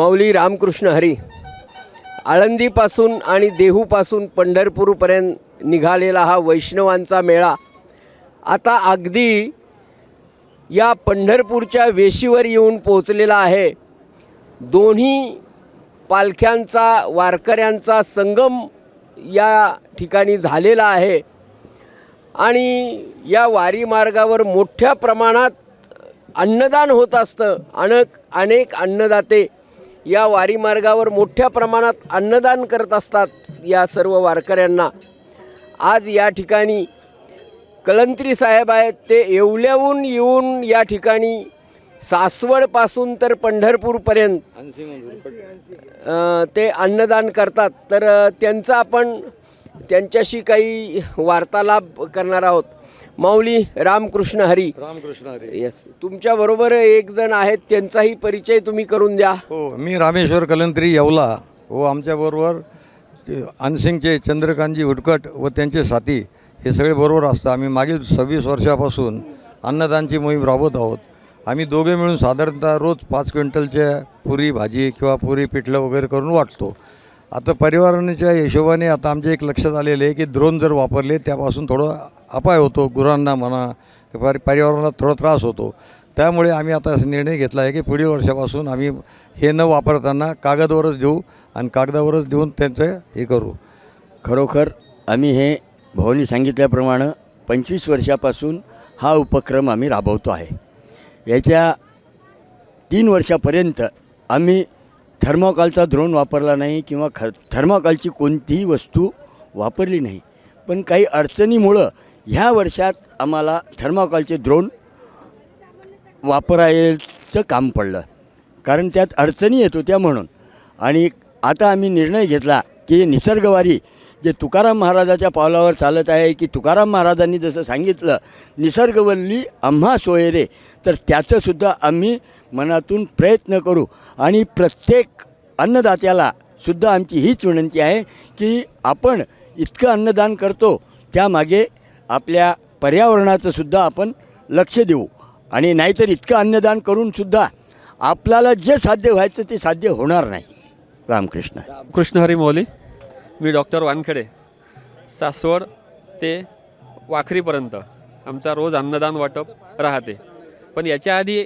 माऊली रामकृष्ण हरी. आळंदीपासून आणि देहूपासून पंढरपूरपर्यंत निघालेला हा वैष्णवांचा मेळा. आता अगदी या पंढरपूरच्या वेशीवर येऊन पोचलेला आहे. दोन्ही पालख्यांचा वारकऱ्यांचा संगम या ठिकाणी झालेला आहे. आणि या वारी मार्गावर मोठ्या प्रमाणात अन्नदान होत असतं. अनेक अनेक अन्नदाते या वारी मार्गावर मोठ्या प्रमाणात अन्नदान करत असतात या सर्व वारकऱ्यांना. आज या ठिकाणी कलंत्री साहेब आहेत ते येवल्याहून येऊन या ठिकाणी सासवडपासून तर पंढरपूरपर्यंत ते अन्नदान करतात. तर त्यांचा आपण त्यांच्याशी काही वार्तालाप करणार आहोत. माऊली रामकृष्ण हरी. रामकृष्ण हरी. येस तुमच्याबरोबर एक जण आहेत त्यांचाही परिचय तुम्ही करून द्या. हो मी रामेश्वर कलंत्री येवला. व आमच्याबरोबर ते अनसिंगचे चंद्रकांतजी उटकट व त्यांचे साथी हे सगळे बरोबर असतात. आम्ही मागील सव्वीस वर्षापासून अन्नदानची मोहीम राबवत आहोत. आम्ही दोघे मिळून साधारणतः रोज पाच क्विंटलच्या पुरी भाजी किंवा पुरी पिठलं वगैरे करून वाटतो. आता पर्यावरणाच्या हिशोबाने आता आमच्या एक लक्षात आलेलं आहे की द्रोण जर वापरले त्यापासून थोडं अपाय होतो गुरांना म्हणा पर पर्यावरणाला थोडा त्रास होतो. त्यामुळे आम्ही आता असा निर्णय घेतला आहे की पुढील वर्षापासून आम्ही हे न वापरताना कागदवरच देऊ आणि कागदावरच देऊन त्यांचं हे करू. खरोखर आम्ही हे भाऊनी सांगितल्याप्रमाणे पंचवीस वर्षापासून हा उपक्रम आम्ही राबवतो आहे. याच्या तीन वर्षापर्यंत आम्ही थर्मोकॉलचा द्रोण वापरला नाही किंवा ख थर्मोकॉलची कोणतीही वस्तू वापरली नाही. पण काही अडचणीमुळं ह्या वर्षात आम्हाला थर्माकॉलचे द्रोण वापरायचं काम पडलं. कारण त्यात अडचणी येत होत्या म्हणून. आणि आता आम्ही निर्णय घेतला की निसर्गवारी जे तुकाराम महाराजाच्या पावलावर चालत आहे की तुकाराम महाराजांनी जसं सांगितलं निसर्गवल्ली आम्हा सोयरे तर त्याचंसुद्धा आम्ही मनातून प्रयत्न करू. आणि प्रत्येक अन्नदात्याला सुद्धा आमची हीच विनंती आहे की आपण इतकं अन्नदान करतो त्यामागे आपल्या पर्यावरणाचं सुद्धा आपण लक्ष देऊ. आणि नाहीतर इतकं अन्नदान करूनसुद्धा आपल्याला जे साध्य व्हायचं ते साध्य होणार नाही. रामकृष्ण. कृष्णहरी मोहली मी डॉक्टर वानखेडे. सासवड ते वाखरीपर्यंत. आमचा रोज अन्नदान वाटप राहते. पण याच्या आधी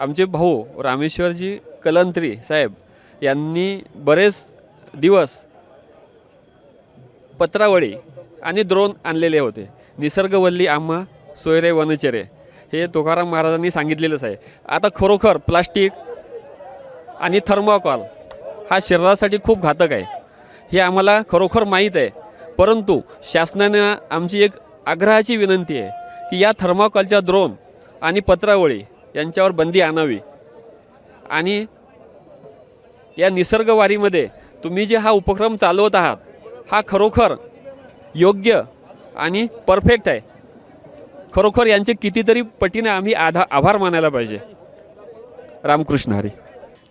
आमचे भाऊ रामेश्वरजी कलंत्री साहेब यांनी बरेच दिवस पत्रावळी आणि द्रोण आणलेले होते. निसर्गवल्ली आम्हा सोयरे वनचरे. हे तुकाराम महाराजांनी सांगितलेलंच आहे. आता खरोखर प्लास्टिक आणि थर्मोकॉल हा शरीरासाठी खूप घातक आहे. हे आम्हाला खरोखर माहीत आहे. परंतु शासनानं आमची एक आग्रहाची विनंती आहे की या थर्मोकॉलच्या द्रोण आणि पत्रावळी यांच्यावर बंदी आणावी. आणि या निसर्गवारीमध्ये तुम्ही जे हा उपक्रम चालवत आहात हा खरोखर योग्य आणि परफेक्ट आहे. खरोखर यांचे कितीतरी पटीने आम्ही आधा आभार मानायला पाहिजे. रामकृष्ण हरी.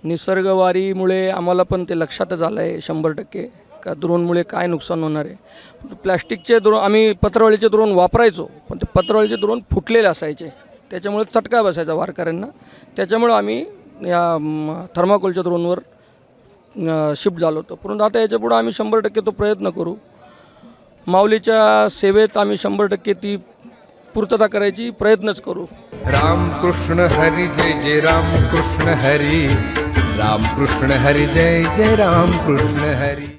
निसर्गवारीमुळे आम्हाला पण ते लक्षातच आलं आहे शंभर टक्के. का द्रोणमुळे काय नुकसान होणार आहे? प्लॅस्टिकचे द्रोण आम्ही पत्रावळीचे द्रोण वापरायचो पण ते पत्रावळीचे द्रोण फुटलेले असायचे. त्याच्यामुळे चटका बसायचा वारकऱ्यांना. त्याच्यामुळं आम्ही या थर्माकोलच्या द्रोणवर शिफ्ट झालो होतो. परंतु आता याच्यापुढं आम्ही शंभर टक्के तो प्रयत्न करू. माऊलीच्या सेवेत आम्ही शंभर टक्के ती पूर्तता करायची प्रयत्नच करू. राम कृष्ण हरी जय जय राम कृष्ण हरी. राम कृष्ण हरी जय जय राम कृष्ण हरी.